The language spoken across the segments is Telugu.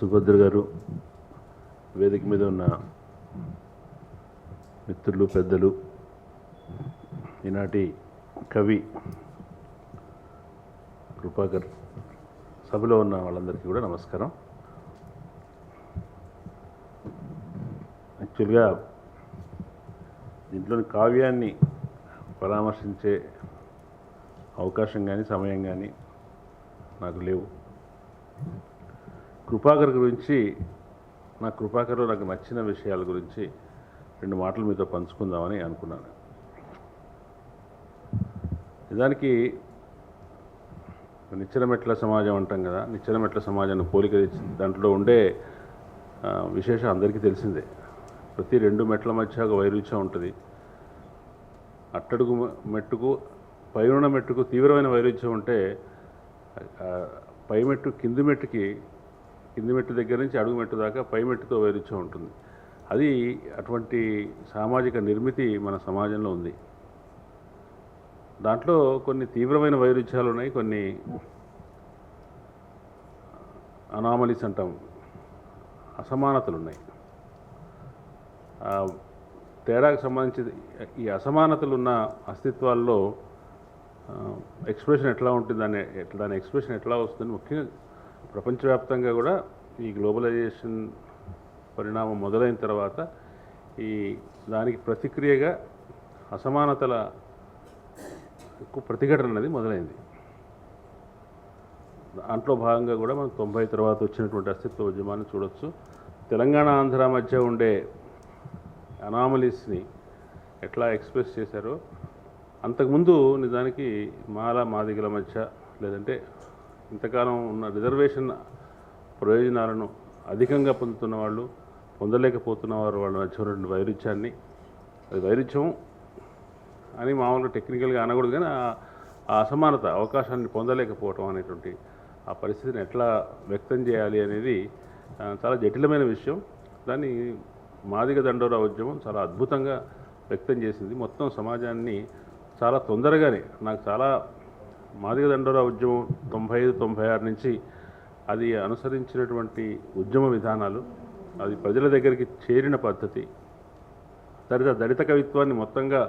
సుభద్ర గారు వేదిక మీద ఉన్న మిత్రులు పెద్దలు ఈనాటి కవి కృపాకర్ సభలో ఉన్న వాళ్ళందరికీ కూడా నమస్కారం. యాక్చువల్గా దీంట్లోని కావ్యాన్ని పరామర్శించే అవకాశం కానీ సమయం కానీ నాకు లేవు. కృపాకర్ గురించి నా కృపాకర్లో నాకు నచ్చిన విషయాల గురించి రెండు మాటలు మీతో పంచుకుందామని అనుకున్నాను. నిజానికి నిచ్చెన మెట్ల సమాజం అంటాం కదా నిచ్చెన మెట్ల సమాజాన్ని పోలిక తెచ్చింది దాంట్లో ఉండే విశేషం అందరికీ తెలిసిందే. ప్రతి రెండు మెట్ల మధ్య ఒక వైరుధ్యం ఉంటుంది. అట్టడుగు మెట్టుకు పైన మెట్టుకు తీవ్రమైన వైరుధ్యం ఉంటే పై మెట్టు కింది మెట్టుకి కింది మెట్టు దగ్గర నుంచి అడుగు మెట్టు దాకా పై మెట్టుతో వైరుధ్యం ఉంటుంది. అది అటువంటి సామాజిక నిర్మితి మన సమాజంలో ఉంది. దాంట్లో కొన్ని తీవ్రమైన వైరుధ్యాలు ఉన్నాయి కొన్ని అనామలీస్ అంటాం. అసమానతలు ఉన్నాయి. తేడాకు సంబంధించి ఈ అసమానతలు ఉన్న అస్తిత్వాల్లో ఎక్స్ప్రెషన్ ఎట్లా ఉంటుంది దాని ఎట్లా దాని ఎక్స్ప్రెషన్ ఎట్లా వస్తుంది ముఖ్యంగా ప్రపంచవ్యాప్తంగా కూడా ఈ గ్లోబలైజేషన్ పరిణామం మొదలైన తర్వాత ఈ దానికి ప్రతిక్రియగా అసమానతల ఎక్కువ ప్రతిఘటన అనేది మొదలైంది. దాంట్లో భాగంగా కూడా మనం తొంభై తర్వాత వచ్చినటువంటి అస్తిత్వ ఉద్యమాన్ని చూడొచ్చు. తెలంగాణ ఆంధ్ర మధ్య ఉండే అనామలీస్ని ఎట్లా ఎక్స్ప్రెస్ చేశారో అంతకుముందు నిజానికి మాల మాదిగల మధ్య లేదంటే ఇంతకాలం ఉన్న రిజర్వేషన్ ప్రయోజనాలను అధికంగా పొందుతున్న వాళ్ళు పొందలేకపోతున్న వారు వాళ్ళ మధ్య ఉన్నటువంటి వైరుధ్యాన్ని. అది వైరుధ్యం అని మామూలుగా టెక్నికల్గా అనకూడదు కానీ ఆ- అసమానత అవకాశాన్ని పొందలేకపోవటం అనేటువంటి ఆ పరిస్థితిని ఎట్లా వ్యక్తం చేయాలి అనేది చాలా జటిలమైన విషయం. దాన్ని మాదిగ దండోరా ఉద్యమం చాలా అద్భుతంగా వ్యక్తం చేసింది. మొత్తం సమాజాన్ని చాలా తొందరగానే నాకు చాలా మాదిగ దండోరా ఉద్యమం తొంభై ఐదు తొంభై ఆరు నుంచి అది అనుసరించినటువంటి ఉద్యమ విధానాలు అది ప్రజల దగ్గరికి చేరిన పద్ధతి. దళిత దళిత కవిత్వాన్ని మొత్తంగా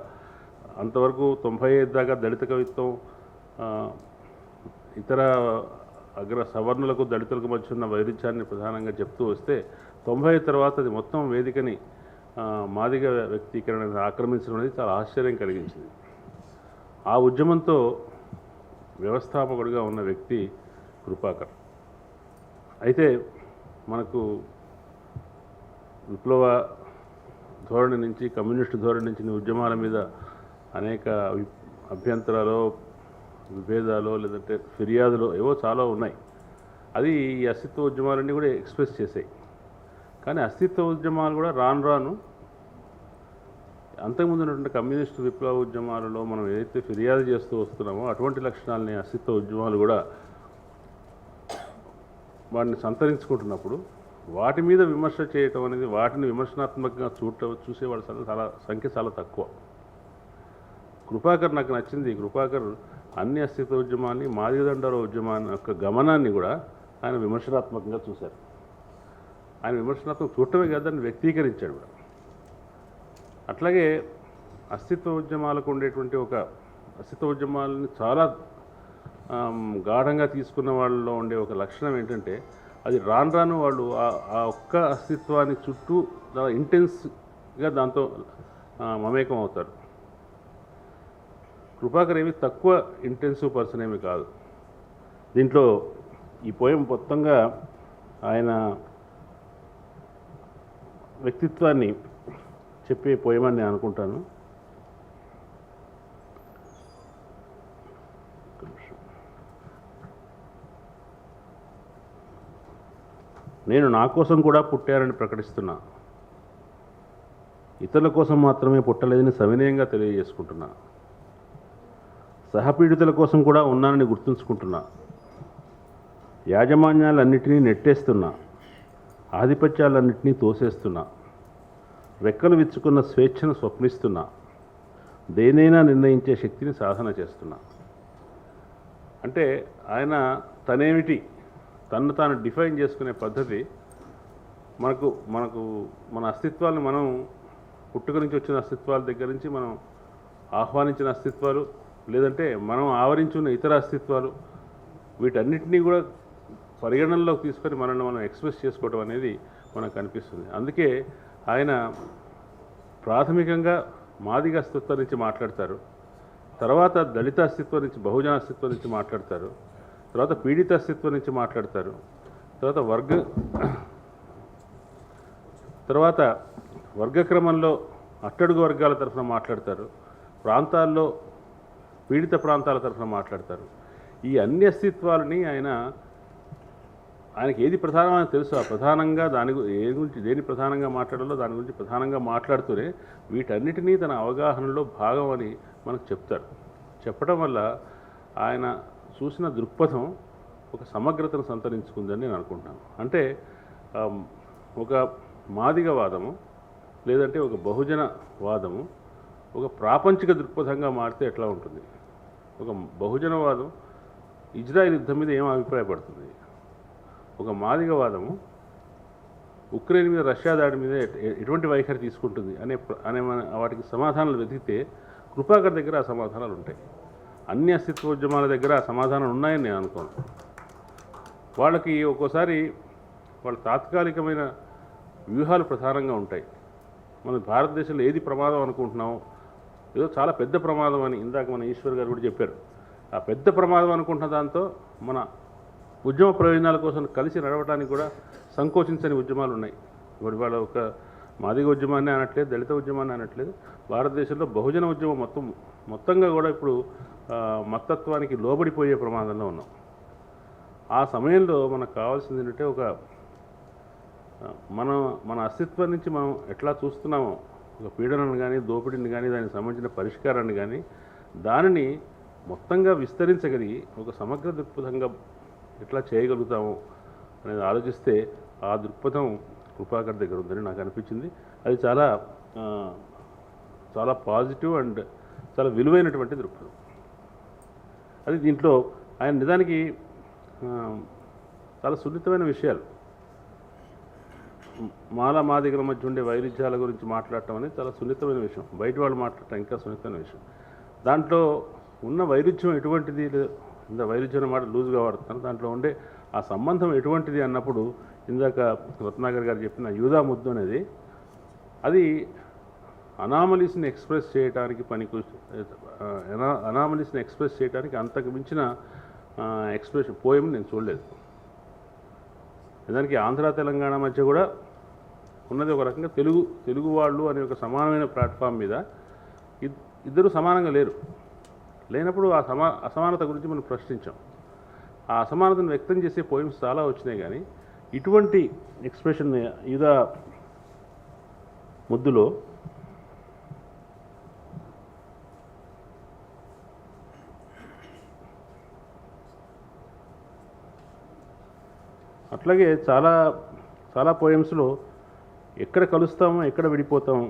అంతవరకు తొంభై ఐదు దాకా దళిత కవిత్వం ఇతర అగ్ర సవర్ణులకు దళితులకు మధ్య ఉన్న వైరుధ్యాన్ని ప్రధానంగా చెప్తూ వస్తే తొంభై ఐదు తర్వాత అది మొత్తం వేదికని మాదిగ వ్యక్తీకరణ ఆక్రమించడం అనేది చాలా ఆశ్చర్యం కలిగించింది. ఆ ఉద్యమంతో వ్యవస్థాపకుడిగా ఉన్న వ్యక్తి కృపాకర్. అయితే మనకు విప్లవ ధోరణి నుంచి కమ్యూనిస్టు ధోరణి నుంచి ఉద్యమాల మీద అనేక అభ్యంతరాలు విభేదాలు లేదంటే ఫిర్యాదులు ఏవో చాలా ఉన్నాయి. అది ఈ అస్తిత్వ ఉద్యమాలన్నీ కూడా ఎక్స్ప్రెస్ చేసాయి కానీ అస్తిత్వ ఉద్యమాలు కూడా రాను రాను అంతకుముందు ఉన్నటువంటి కమ్యూనిస్టు విప్లవ ఉద్యమాలలో మనం ఏదైతే ఫిర్యాదు చేస్తూ వస్తున్నామో అటువంటి లక్షణాలని అస్తిత్వ ఉద్యమాలు కూడా వాటిని సంతరించుకుంటున్నప్పుడు వాటి మీద విమర్శ చేయటం అనేది వాటిని విమర్శనాత్మకంగా చూడటం చూసేవాళ్ళ సంఖ్య చాలా సంఖ్య చాలా తక్కువ. కృపాకర్ నాకు నచ్చింది. కృపాకర్ అన్ని అస్తిత్వ ఉద్యమాన్ని మాదిగదండర ఉద్యమాన్ని యొక్క గమనాన్ని కూడా ఆయన విమర్శనాత్మకంగా చూశారు. ఆయన విమర్శనాత్మక చూడటమే కాదు దాన్ని వ్యక్తీకరించాడు కూడా. అట్లాగే అస్తిత్వ ఉద్యమాలకు ఉండేటువంటి ఒక అస్తిత్వ ఉద్యమాలని చాలా గాఢంగా తీసుకున్న వాళ్ళలో ఉండే ఒక లక్షణం ఏంటంటే అది రాను రాను వాళ్ళు ఆ- ఒక్క అస్తిత్వాన్ని చుట్టూ చాలా ఇంటెన్స్గా దాంతో మమేకం అవుతారు. కృపాకర్ ఏమి తక్కువ ఇంటెన్సివ్ పర్సన్ ఏమి కాదు. దీంట్లో ఈ పోయం మొత్తంగా ఆయన వ్యక్తిత్వాన్ని చెప్పే పోయమని నేను అనుకుంటాను. నేను నా కోసం కూడా పుట్టారని ప్రకటిస్తున్నా. ఇతరుల కోసం మాత్రమే పుట్టలేదని సవినయంగా తెలియజేసుకుంటున్నా. సహపీడితుల కోసం కూడా ఉన్నానని గుర్తుంచుకుంటున్నా. యాజమాన్యాలన్నింటినీ నెట్టేస్తున్నా. ఆధిపత్యాలన్నింటినీ తోసేస్తున్నా. రెక్కలు విచ్చుకున్న స్వేచ్ఛను స్వప్నిస్తున్నా. దేనైనా నిర్ణయించే శక్తిని సాధన చేస్తున్నా. అంటే ఆయన తనేమిటి? తను తాను డిఫైన్ చేసుకునే పద్ధతి మనకు మనకు మన అస్తిత్వాలను మనం పుట్టుక నుంచి వచ్చిన అస్తిత్వాల దగ్గర నుంచి మనం ఆహ్వానించిన అస్తిత్వాలు లేదంటే మనం ఆవరించున్న ఇతర అస్తిత్వాలు వీటన్నిటినీ కూడా పరిగణనలోకి తీసుకొని మనల్ని మనం ఎక్స్ప్రెస్ చేసుకోవడం అనేది మనకు కనిపిస్తుంది అందుకే ఆయన ప్రాథమికంగా మాదిగ అస్తిత్వం నుంచి మాట్లాడతారు. తర్వాత దళిత అస్తిత్వం నుంచి బహుజన అస్తిత్వం నుంచి మాట్లాడతారు. తర్వాత పీడిత అస్తిత్వం నుంచి మాట్లాడతారు. తర్వాత వర్గ తర్వాత వర్గక్రమంలో అట్టడుగు వర్గాల తరఫున మాట్లాడతారు. ప్రాంతాల్లో పీడిత ప్రాంతాల తరఫున మాట్లాడతారు. ఈ అన్ని అస్తిత్వాలని ఆయన ఆయనకి ఏది ప్రధానమని తెలుసు. ప్రధానంగా దాని గు- ఏ గురించి దేని ప్రధానంగా మాట్లాడాలో దాని గురించి ప్రధానంగా మాట్లాడుతూనే వీటన్నిటినీ తన అవగాహనలో భాగం అని మనకు చెప్తారు చెప్పడం వల్ల ఆయన చూసిన దృక్పథం ఒక సమగ్రతను సంతరించుకుందని నేను అనుకుంటున్నాను. అంటే ఒక మాదిగ వాదము లేదంటే ఒక బహుజన వాదము ఒక ప్రాపంచిక దృక్పథంగా మారితే ఎట్లా ఉంటుంది? ఒక బహుజనవాదం ఇజ్రాయిల్ యుద్ధం మీద ఏం అభిప్రాయపడుతుంది? ఒక మాదిగవాదము. ఉక్రెయిన్ మీద రష్యా దాడి మీద ఎటువంటి వైఖరి తీసుకుంటుంది అనే అనే మన- వాటికి సమాధానాలు వెతికితే కృపాకర్ దగ్గర ఆ సమాధానాలు ఉంటాయి. అన్ని అస్తిత్వోద్యమాల దగ్గర ఆ సమాధానాలు ఉన్నాయని నేను అనుకోను. వాళ్ళకి ఒక్కోసారి వాళ్ళ తాత్కాలికమైన వ్యూహాలు ప్రధానంగా ఉంటాయి. మన భారతదేశంలో ఏది ప్రమాదం అనుకుంటున్నామో ఏదో చాలా పెద్ద ప్రమాదం అని ఇందాక మన ఈశ్వర్ గారు కూడా చెప్పారు. ఆ పెద్ద ప్రమాదం అనుకుంటున్న దాంతో మన ఉద్యమ ప్రయోజనాల కోసం కలిసి నడవడానికి కూడా సంకోచించని ఉద్యమాలు ఉన్నాయి. ఇప్పుడు వాళ్ళ ఒక మాదిగ ఉద్యమాన్ని అనట్లేదు దళిత ఉద్యమాన్ని అనట్లేదు. భారతదేశంలో బహుజన ఉద్యమం మొత్తం మొత్తంగా కూడా ఇప్పుడు మతత్వానికి మత్తత్వానికి లోబడిపోయే ప్రమాదంలో ఉన్నాం. ఆ సమయంలో మనకు కావాల్సింది ఏంటంటే ఒక మనం మన అస్తిత్వం నుంచి మనం ఎట్లా చూస్తున్నామో ఒక పీడనను కానీ దోపిడీని కానీ దానికి సంబంధించిన పరిష్కారాన్ని కానీ దానిని మొత్తంగా విస్తరించగలిగి ఒక సమగ్ర దృక్పథంగా ఎట్లా చేయగలుగుతాము అనేది ఆలోచిస్తే ఆ దృక్పథం కృపాకర్ దగ్గర ఉందని నాకు అనిపించింది. అది చాలా చాలా పాజిటివ్ అండ్ చాలా విలువైనటువంటి దృక్పథం. అది దీంట్లో ఆయన నిజానికి చాలా సున్నితమైన విషయాలు. మాల మాదిగల మధ్య ఉండే వైరుధ్యాల గురించి మాట్లాడటం అనేది చాలా సున్నితమైన విషయం. బయట వాళ్ళు మాట్లాడటం ఇంకా సున్నితమైన విషయం. దాంట్లో ఉన్న వైరుధ్యం ఎటువంటిది? ఇందా ఇంత వైరుధ్యం మాట లూజ్గా వాడుతాను దాంట్లో ఉండే ఆ సంబంధం ఎటువంటిది అన్నప్పుడు ఇందాక రత్నాకర్ గారు చెప్పిన యూదా ముద్దు అనేది అది అనామలీస్ని ఎక్స్ప్రెస్ చేయడానికి పనికి అనామలీస్ని ఎక్స్ప్రెస్ చేయడానికి అంతకు మించిన ఎక్స్ప్రెషన్ పోయం నేను చూడలేదు. నిజానికి ఆంధ్ర తెలంగాణ మధ్య కూడా ఉన్నది ఒక రకంగా తెలుగు తెలుగు వాళ్ళు అనే ఒక సమానమైన ప్లాట్ఫామ్ మీద ఇద్- ఇద్దరు సమానంగా లేరు. లేనప్పుడు ఆ సమా అసమానత గురించి మనం ప్రశ్నించాం. ఆ అసమానతను వ్యక్తం చేసే పోయిమ్స్ చాలా వచ్చినాయి కానీ ఇటువంటి ఎక్స్ప్రెషన్ ఇదా ముద్దులో అట్లాగే చాలా చాలా పోయమ్స్లో ఎక్కడ కలుస్తామో ఎక్కడ విడిపోతాము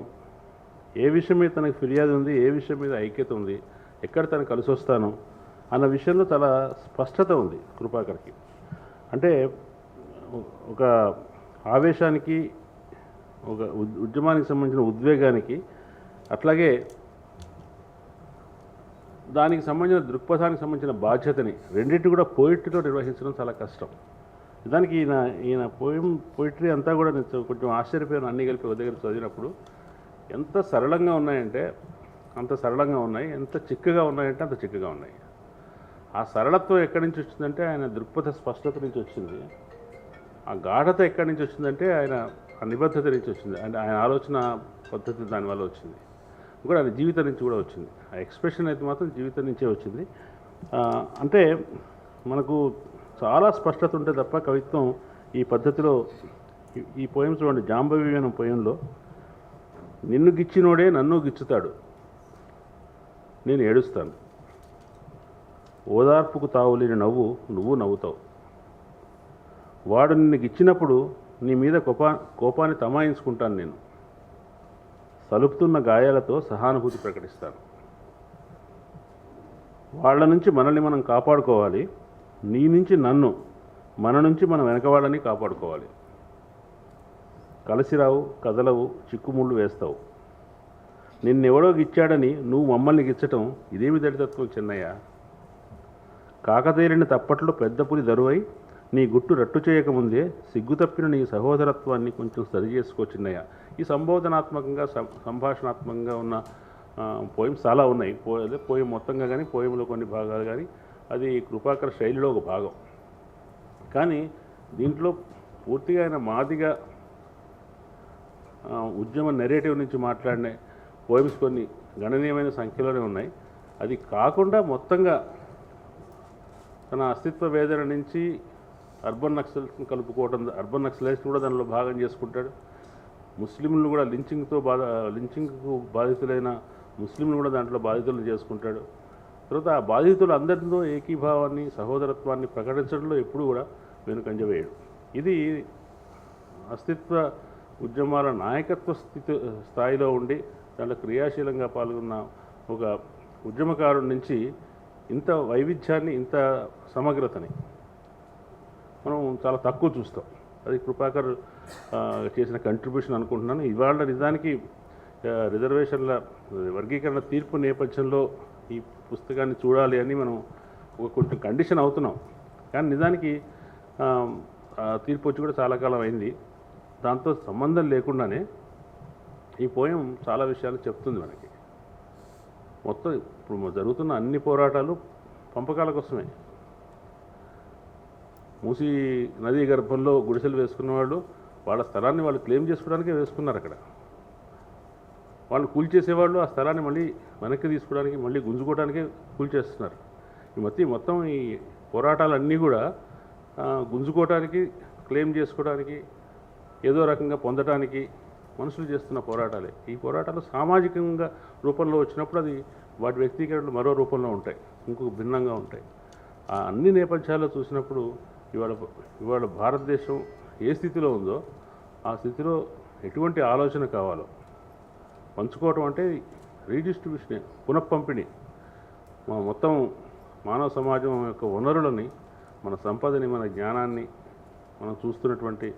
ఏ విషయం మీద తనకు ఫిర్యాదు ఉంది ఏ విషయం మీద ఐక్యత ఉంది ఎక్కడ తను కలిసి వస్తాను అన్న విషయంలో చాలా స్పష్టత ఉంది కృపాకర్కి. అంటే ఒక ఆవేశానికి ఒక ఉద్- ఉద్యమానికి సంబంధించిన ఉద్వేగానికి అట్లాగే దానికి సంబంధించిన దృక్పథానికి సంబంధించిన బాధ్యతని రెండింటి కూడా పోయిట్రీలో నిర్వహించడం చాలా కష్టం. దానికి ఈయన ఈయన పోయం పోయిట్రీ అంతా కూడా నేను కొంచెం ఆశ్చర్యపోయిన అన్ని కలిపి ఒక దగ్గర చదివినప్పుడు. ఎంత సరళంగా ఉన్నాయంటే అంత సరళంగా ఉన్నాయి. ఎంత చిక్కగా ఉన్నాయంటే అంత చిక్కగా ఉన్నాయి. ఆ సరళత్వం ఎక్కడి నుంచి వచ్చిందంటే ఆయన దృక్పథ స్పష్టత నుంచి వచ్చింది. ఆ గాఢత ఎక్కడి నుంచి వచ్చిందంటే ఆయన ఆ నిబద్ధత నుంచి వచ్చింది. అంటే ఆయన ఆలోచన పద్ధతి దానివల్ల వచ్చింది. కూడా ఆయన జీవితం నుంచి కూడా వచ్చింది. ఆ ఎక్స్ప్రెషన్ అయితే మాత్రం జీవితం నుంచే వచ్చింది. అంటే మనకు చాలా స్పష్టత ఉంటే తప్ప కవిత్వం ఈ పద్ధతిలో ఈ- ఈ చూడండి. జాంబవి అనే పోయంలో నిన్ను గిచ్చినోడే నన్ను గిచ్చుతాడు. నేను ఏడుస్తాను. ఓదార్పుకు తావులేని నవ్వు నువ్వు నవ్వుతావు. వాడు నిన్ను గిచ్చినప్పుడు నీ మీద కోపా కోపాన్ని తమాయించుకుంటాను నేను. సలుపుతున్న గాయాలతో సహానుభూతి ప్రకటిస్తాను. వాళ్ళ నుంచి మనల్ని మనం కాపాడుకోవాలి. నీ నుంచి నన్ను మన నుంచి మనం వెనకవాళ్ళని కాపాడుకోవాలి. కలిసిరావు కదలవు చిక్కుముళ్ళు వేస్తావు. నిన్నెవడో గిచ్చాడని నువ్వు మమ్మల్ని గిచ్చటం ఇదేమి దళితత్వం చిన్నయ్య? కాకతేలిన తప్పట్లో పెద్ద పులి దరువై నీ గుట్టు రట్టు చేయకముందే సిగ్గు తప్పిన నీ సహోదరత్వాన్ని కొంచెం సరి చేసుకో చిన్నయ్య. ఈ సంబోధనాత్మకంగా సం- సంభాషణాత్మకంగా ఉన్న పోయిమ్స్ చాలా ఉన్నాయి. పో అదే పోయం మొత్తంగా కానీ పోయంలో కొన్ని భాగాలు కానీ అది కృపాకర శైలిలో ఒక భాగం. కానీ దీంట్లో పూర్తిగా ఆయన మాదిగా ఉద్యమ నెరేటివ్ నుంచి మాట్లాడిన పోయిమ్స్ కొన్ని గణనీయమైన సంఖ్యలోనే ఉన్నాయి. అది కాకుండా మొత్తంగా తన అస్తిత్వ వేదన నుంచి అర్బన్ నక్సల్స్ని కలుపుకోవడం అర్బన్ నక్సలైజ్ కూడా దానిలో భాగం చేసుకుంటాడు. ముస్లింలు కూడా లించింగ్తో బాధ లించింగ్కు బాధితులైన ముస్లింలు కూడా దాంట్లో బాధితులను చేసుకుంటాడు. తర్వాత ఆ బాధితులు అందరితో ఏకీభావాన్ని సహోదరత్వాన్ని ప్రకటించడంలో ఎప్పుడూ కూడా వెనుకంజ వేయడు. ఇది అస్తిత్వ ఉద్యమాల నాయకత్వ స్థితి స్థాయిలో ఉండి దాంట్లో క్రియాశీలంగా పాల్గొన్న ఒక ఉద్యమకారుడి నుంచి ఇంత వైవిధ్యాన్ని ఇంత సమగ్రతని మనం చాలా తక్కువ చూస్తాం. అది కృపాకర్ చేసిన కంట్రిబ్యూషన్ అనుకుంటున్నాను. ఇవాళ నిజానికి రిజర్వేషన్ల వర్గీకరణ తీర్పు నేపథ్యంలో ఈ పుస్తకాన్ని చూడాలి అని మనం ఒక కొంచెం కండిషన్ అవుతున్నాం. కానీ నిజానికి తీర్పు వచ్చి కూడా చాలా కాలం అయింది. దాంతో సంబంధం లేకుండానే ఈ పోయం చాలా విషయాలు చెప్తుంది మనకి. మొత్తం ఇప్పుడు జరుగుతున్న అన్ని పోరాటాలు పంపకాల కోసమే. మూసి నదీ గర్భంలో గుడిసెలు వేసుకున్న వాళ్ళు వాళ్ళ స్థలాన్ని వాళ్ళు క్లెయిమ్ చేసుకోవడానికే వేసుకున్నారు అక్కడ. వాళ్ళు కూల్చేసేవాళ్ళు ఆ స్థలాన్ని మళ్ళీ వెనక్కి తీసుకోవడానికి మళ్ళీ గుంజుకోవడానికే కూల్చేస్తున్నారు ఈ మొత్తం మొత్తం ఈ పోరాటాలన్నీ కూడా గుంజుకోవడానికి క్లెయిమ్ చేసుకోవడానికి ఏదో రకంగా పొందడానికి మనుషులు చేస్తున్న పోరాటాలే. ఈ పోరాటాలు సామాజికంగా రూపంలో వచ్చినప్పుడు అది వాటి వ్యక్తీకరణలు మరో రూపంలో ఉంటాయి. ఇంకొక భిన్నంగా ఉంటాయి. ఆ అన్ని నేపథ్యాల్లో చూసినప్పుడు ఇవాళ ఇవాళ భారతదేశం ఏ స్థితిలో ఉందో ఆ స్థితిలో ఎటువంటి ఆలోచన కావాలో పంచుకోవటం అంటే రీడిస్ట్రిబ్యూషనే పునఃపంపిణీ. మా మొత్తం మానవ సమాజం యొక్క వనరులని మన సంపదని మన జ్ఞానాన్ని మనం చూస్తున్నటువంటి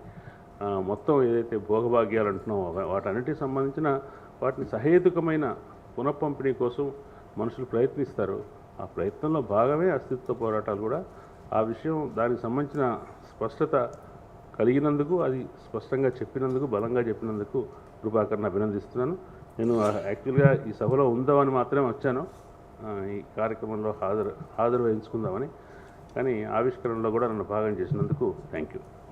మొత్తం ఏదైతే భోగభాగ్యాలు అంటున్నామో వాటన్నిటికి సంబంధించిన వాటిని సహేతుకమైన పునఃపంపిణీ కోసం మనుషులు ప్రయత్నిస్తారు. ఆ ప్రయత్నంలో భాగమే అస్తిత్వ పోరాటాలు కూడా. ఆ విషయం దానికి సంబంధించిన స్పష్టత కలిగినందుకు అది స్పష్టంగా చెప్పినందుకు బలంగా చెప్పినందుకు కృపాకర్ని అభినందిస్తున్నాను. నేను యాక్చువల్గా ఈ సభలో ఉందామని మాత్రమే వచ్చాను. ఈ కార్యక్రమంలో హాజరు హాజరు వహించుకుందామని. కానీ ఆవిష్కరణలో కూడా నన్ను భాగం చేసినందుకు థ్యాంక్ యూ